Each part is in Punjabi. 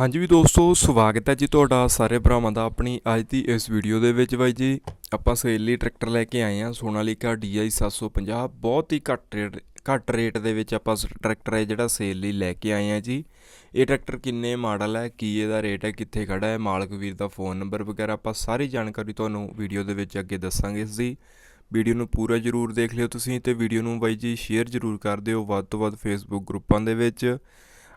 ਹਾਂਜੀ ਵੀ ਦੋਸਤੋ, ਸਵਾਗਤ ਹੈ ਜੀ ਤੁਹਾਡਾ ਸਾਰੇ ਭਰਾਵਾਂ ਦਾ ਆਪਣੀ ਅੱਜ ਦੀ ਇਸ ਵੀਡੀਓ ਦੇ ਵਿੱਚ ਬਾਈ ਜੀ। ਆਪਾਂ ਸੇਲ ਲਈ ਟਰੈਕਟਰ ਲੈ ਕੇ ਆਏ ਹਾਂ, ਸੋਨਾਲੀਕਾ DI 750 ਬਹੁਤ ਹੀ ਘੱਟ ਰੇਟ ਘੱਟ ਰੇਟ ਦੇ ਵਿੱਚ ਆਪਾਂ ਸ- ਟਰੈਕਟਰ ਹੈ ਜਿਹੜਾ ਸੇਲ ਲਈ ਲੈ ਕੇ ਆਏ ਹਾਂ ਜੀ। ਇਹ ਟਰੈਕਟਰ ਕਿੰਨੇ ਮਾਡਲ ਹੈ, ਕੀ ਇਹਦਾ ਰੇਟ ਹੈ, ਕਿੱਥੇ ਖੜਾ ਹੈ, ਮਾਲਕ ਵੀਰ ਦਾ ਫੋਨ ਨੰਬਰ ਵਗੈਰਾ ਆਪਾਂ ਸਾਰੀ ਜਾਣਕਾਰੀ ਤੁਹਾਨੂੰ ਵੀਡੀਓ ਦੇ ਵਿੱਚ ਅੱਗੇ ਦੱਸਾਂਗੇ ਇਸ ਦੀ ਵੀਡੀਓ ਨੂੰ ਪੂਰਾ ਜਰੂਰ ਦੇਖ ਲਿਓ ਤੁਸੀਂ ਤੇ ਵੀਡੀਓ ਨੂੰ ਬਾਈ ਜੀ ਸ਼ੇਅਰ ਜਰੂਰ ਕਰ ਦਿਓ, ਵੱਧ ਤੋਂ ਵੱਧ ਫੇਸਬੁੱਕ ਗਰੁੱਪਾਂ ਦੇ ਵਿੱਚ।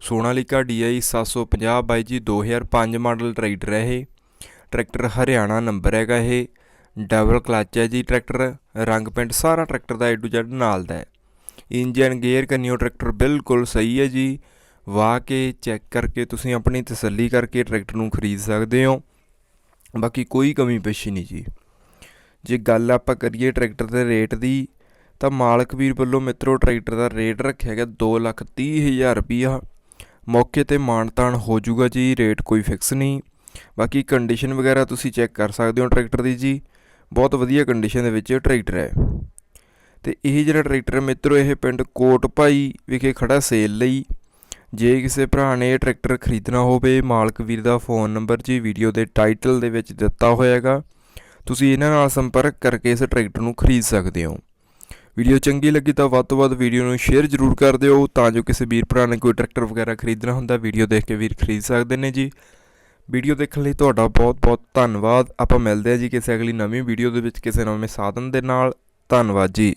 ਸੋਨਾਲੀਕਾ DI 750 ਬਾਈ ਜੀ 2005 ਮਾਡਲ ਟਰੈਕਟਰ ਹੈ ਇਹ। ਟਰੈਕਟਰ ਹਰਿਆਣਾ ਨੰਬਰ ਹੈਗਾ ਇਹ। ਡਬਲ ਕਲਚ ਹੈ ਜੀ ਟਰੈਕਟਰ। ਰੰਗ ਪੈਂਟ ਸਾਰਾ ਟਰੈਕਟਰ ਦਾ A to Z ਨਾਲ ਦਾ ਹੈ। ਇੰਜਨ, ਗੇਅਰ, ਕੰਨਿਓ ਟਰੈਕਟਰ ਬਿਲਕੁਲ ਸਹੀ ਹੈ ਜੀ। ਵਾਹ ਕੇ ਚੈੱਕ ਕਰਕੇ ਤੁਸੀਂ ਆਪਣੀ ਤਸੱਲੀ ਕਰਕੇ ਟਰੈਕਟਰ ਨੂੰ ਖਰੀਦ ਸਕਦੇ ਹੋ। ਬਾਕੀ ਕੋਈ ਕਮੀ ਪੇਸ਼ੀ ਨਹੀਂ ਜੀ। ਜੇ ਗੱਲ ਆਪਾਂ ਕਰੀਏ ਟਰੈਕਟਰ ਦੇ ਰੇਟ ਦੀ, ਤਾਂ ਮਾਲਕ ਵੀਰ ਵੱਲੋਂ ਮਿੱਤਰੋ ਟਰੈਕਟਰ ਦਾ ਰੇਟ ਰੱਖਿਆ ਗਿਆ 230000 ਰੁਪਈਆ। ਮੌਕੇ ਤੇ ਮਾਨਤਾਨ ਹੋ ਜਾਊਗਾ ਜੀ ਰੇਟ ਕੋਈ ਫਿਕਸ ਨਹੀਂ। ਬਾਕੀ ਕੰਡੀਸ਼ਨ ਵਗੈਰਾ ਤੁਸੀਂ ਚੈੱਕ ਕਰ ਸਕਦੇ ਹੋ ਟਰੈਕਟਰ ਦੀ ਜੀ। ਬਹੁਤ ਵਧੀਆ ਕੰਡੀਸ਼ਨ ਦੇ ਵਿੱਚ ਟਰੈਕਟਰ ਹੈ। ਤੇ ਇਹ ਜਿਹੜਾ ਟਰੈਕਟਰ ਮਿੱਤਰੋ, ਇਹ ਪਿੰਡ ਕੋਟ ਭਾਈ ਵਿਖੇ ਖੜਾ ਸੇਲ ਲਈ। ਜੇ ਕਿਸੇ ਭਰਾ ਨੇ ਇਹ ਟਰੈਕਟਰ ਖਰੀਦਣਾ ਹੋਵੇ, ਮਾਲਕ ਵੀਰ ਦਾ ਫੋਨ ਨੰਬਰ ਜੀ ਵੀਡੀਓ ਦੇ ਟਾਈਟਲ ਦੇ ਵਿੱਚ ਦਿੱਤਾ ਹੋਇਆ ਹੈਗਾ। ਤੁਸੀਂ ਇਹਨਾਂ ਨਾਲ ਸੰਪਰਕ ਕਰਕੇ ਇਸ ਟਰੈਕਟਰ ਨੂੰ ਖਰੀਦ ਸਕਦੇ ਹੋ। ਵੀਡੀਓ ਚੰਗੀ ਲੱਗੀ ਤਾਂ ਵੱਧ ਤੋਂ ਵੱਧ ਵੀਡੀਓ ਨੂੰ ਸ਼ੇਅਰ ਜ਼ਰੂਰ ਕਰ ਦਿਓ ਤਾਂ ਜੋ ਕਿਸੇ ਵੀਰ ਭਰਾ ਨੇ ਕੋਈ ਟਰੈਕਟਰ ਵਗੈਰਾ ਖਰੀਦਣਾ ਹੁੰਦਾ, ਵੀਡੀਓ ਦੇਖ ਕੇ ਵੀਰ ਖਰੀਦ ਸਕਦੇ ਨੇ ਜੀ। ਵੀਡੀਓ ਦੇਖਣ ਲਈ ਤੁਹਾਡਾ ਬਹੁਤ ਬਹੁਤ ਧੰਨਵਾਦ। ਆਪਾਂ ਮਿਲਦੇ ਹਾਂ ਜੀ ਕਿਸੇ ਅਗਲੀ ਨਵੀਂ ਵੀਡੀਓ ਦੇ ਵਿੱਚ ਕਿਸੇ ਨਵੇਂ ਸਾਧਨ ਦੇ ਨਾਲ। ਧੰਨਵਾਦ ਜੀ।